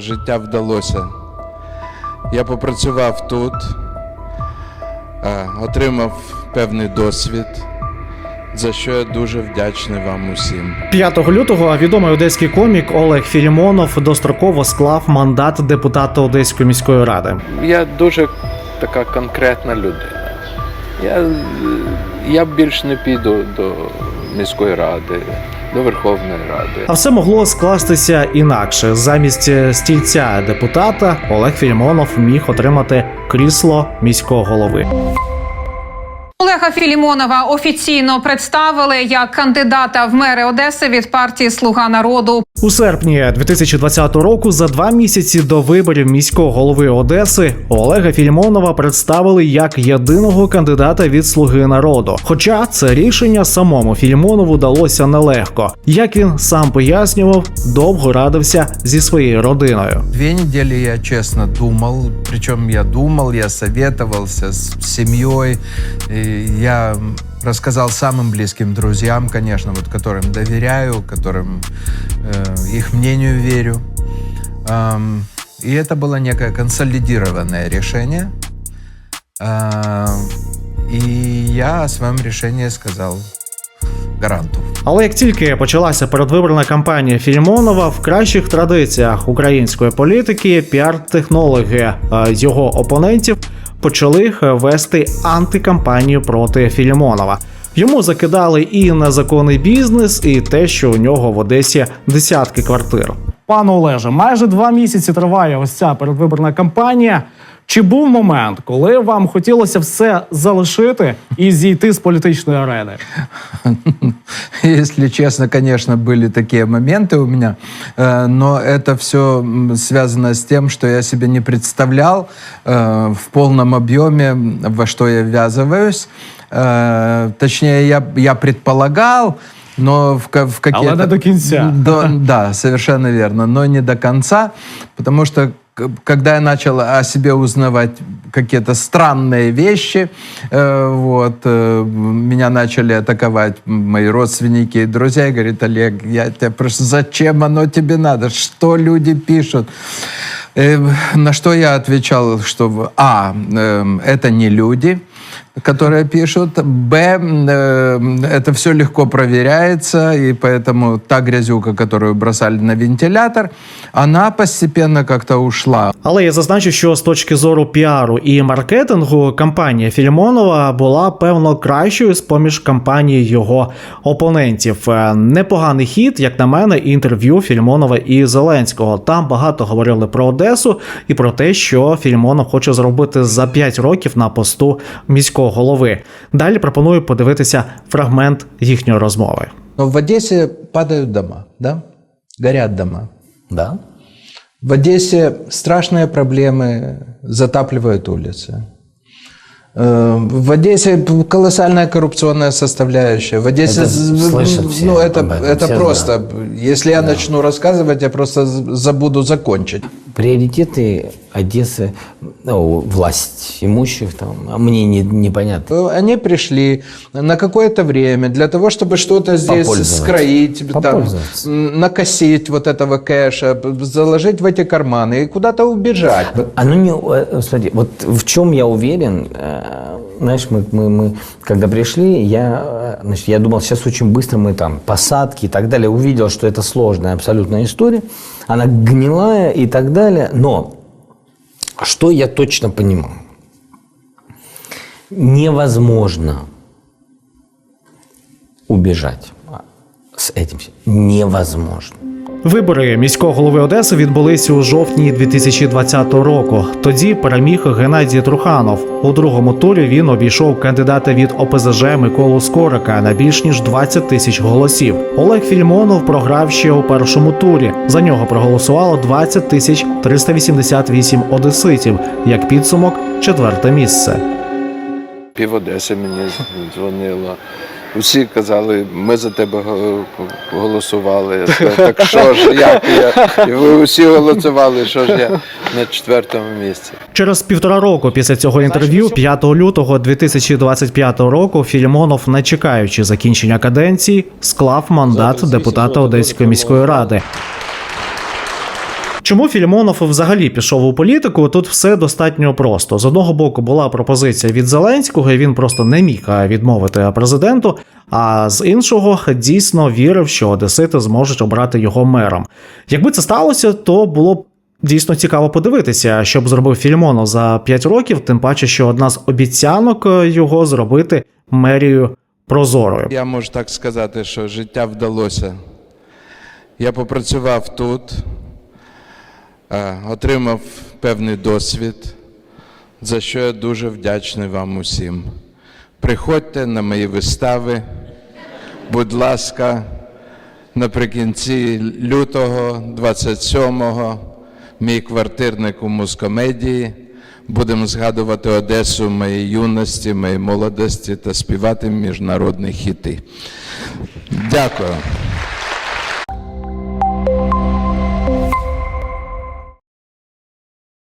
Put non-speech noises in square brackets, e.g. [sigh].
Життя вдалося. Я попрацював тут, е, отримав певний досвід, за що я дуже вдячний вам усім. 5 лютого відомий одеський комік Олег Філімонов достроково склав мандат депутата Одеської міської ради. Я дуже така конкретна людина. Я, я більш не піду до міської ради, до Верховної Ради. А все могло скластися інакше. Замість е, стільця депутата Олег Філімонов міг отримати крісло міського голови. Олега Філімонова офіційно представили як кандидата в мери Одеси від партії Слуга народу. У серпні 2020 року, за два місяці до виборів міського голови Одеси, Олега Філімонова представили як єдиного кандидата від Слуги народу. Хоча це рішення самому Філімонову далося нелегко. Як він сам пояснював, довго радився зі своєю родиною. Две недели я честно думал, причем я думал, я советовался с семьей, и я рассказал самым близким друзьям, конечно, вот которым доверяю, которым э, их мнению верю. Ам, и это было некое консолидированное решение. А, и я о своем решении сказал гаранту. Але як тільки почалася передвиборна кампанія Філімонова, в кращих традиціях української політики піар-технологи е, його опонентів почали е, вести антикампанію проти Філімонова. Йому закидали і незаконний бізнес, і те, що у нього в Одесі десятки квартир. Пане Олеже, майже два місяці триває ось ця передвиборна кампанія. Чи був момент, коли вам хотілося все залишити і зійти з політичної арени? [laughs] Если честно, конечно, были такие моменты у меня, э, но это все связано с тем, что я себе не представлял э, в полном объеме, во что я ввязываюсь. Э, Точнее, я, я предполагал, но в, ка- в какие-то... не до конца. До- да, совершенно верно, но не до конца, потому что к- когда я начал о себе узнавать какие-то странные вещи, э, вот, э, меня начали атаковать мои родственники и друзья, и говорят, Олег, я тебя просто, зачем оно тебе надо, что люди пишут? Э, на что я отвечал, что, а, э, это не люди, которые пишут. Б, э, это все легко проверяется, и поэтому та грязюка, которую бросали на вентилятор, она постепенно как-то ушла. Але я зазначу, що з точки зору піару і маркетингу кампанія Філімонова була певно кращою з поміж кампаній його опонентів. Е, Непоганий хід, як на мене, інтерв'ю Філімонова і Зеленського. Там багато говорили про Одесу і про те, що Філімонов хоче зробити за 5 років на посту міського голови. Далі пропоную подивитися фрагмент їхньої розмови. В Одессе падают дома, да? Горят дома. Да. В Одессе страшные проблемы, затапливают улицы. Э, В Одессе колоссальная коррупционная составляющая. В Одессе, Это слышат все ну это, этом, это все просто, если я начну рассказывать, я просто забуду закончить. Приоритеты Одессы, ну, власть имущих там, а мне не, непонятно. Э, Они пришли на какое-то время для того, чтобы что-то здесь скроить, там, накосить вот этого кэша, заложить в эти карманы и куда-то убежать. Оно не, э, смотри, вот в чем я уверен, э, знаешь, мы, мы, мы когда пришли, я, э, значит, я думал, сейчас очень быстро мы там посадки и так далее, увидел, что это сложная абсолютная история, она гнилая и так далее, но что я точно понимаю? Невозможно убежать с этим. Невозможно. Вибори міського голови Одеси відбулися у жовтні 2020 року. Тоді переміг Геннадій Труханов. У другому турі він обійшов кандидата від ОПЗЖ Миколу Скорика на більш ніж 20 тисяч голосів. Олег Фільмонов програв ще у першому турі. За нього проголосувало 20 тисяч 388 одеситів. Як підсумок, четверте місце. Пів Одеси мені дзвонило. Усі казали, ми за тебе голосували. Я сказав, так [laughs] що ж, як я? І ви усі голосували, що ж я на четвертому місці. Через півтора року після цього інтерв'ю, 5 лютого 2025 року, Філімонов, не чекаючи закінчення каденції, склав мандат депутата Одеської міської ради. Чому Філімонов взагалі пішов у політику? Тут все достатньо просто. З одного боку була пропозиція від Зеленського, і він просто не міг е, відмовити президенту. А з іншого дійсно вірив, що Одесити зможуть обрати його мером. Якби це сталося, то було б дійсно цікаво подивитися, що б зробив Філімонов за 5 років, тим паче, що одна з обіцянок е, його зробити мерією прозорою. Я можу так сказати, що життя вдалося. Я попрацював тут, е, отримав певний досвід, за що я дуже вдячний вам усім. Приходьте на мої вистави, будь ласка, наприкінці лютого, 27-го, мій квартирник у музкомедії. Будемо згадувати Одесу моєї юності, моєї молодості та співати міжнародні хіти. Дякую.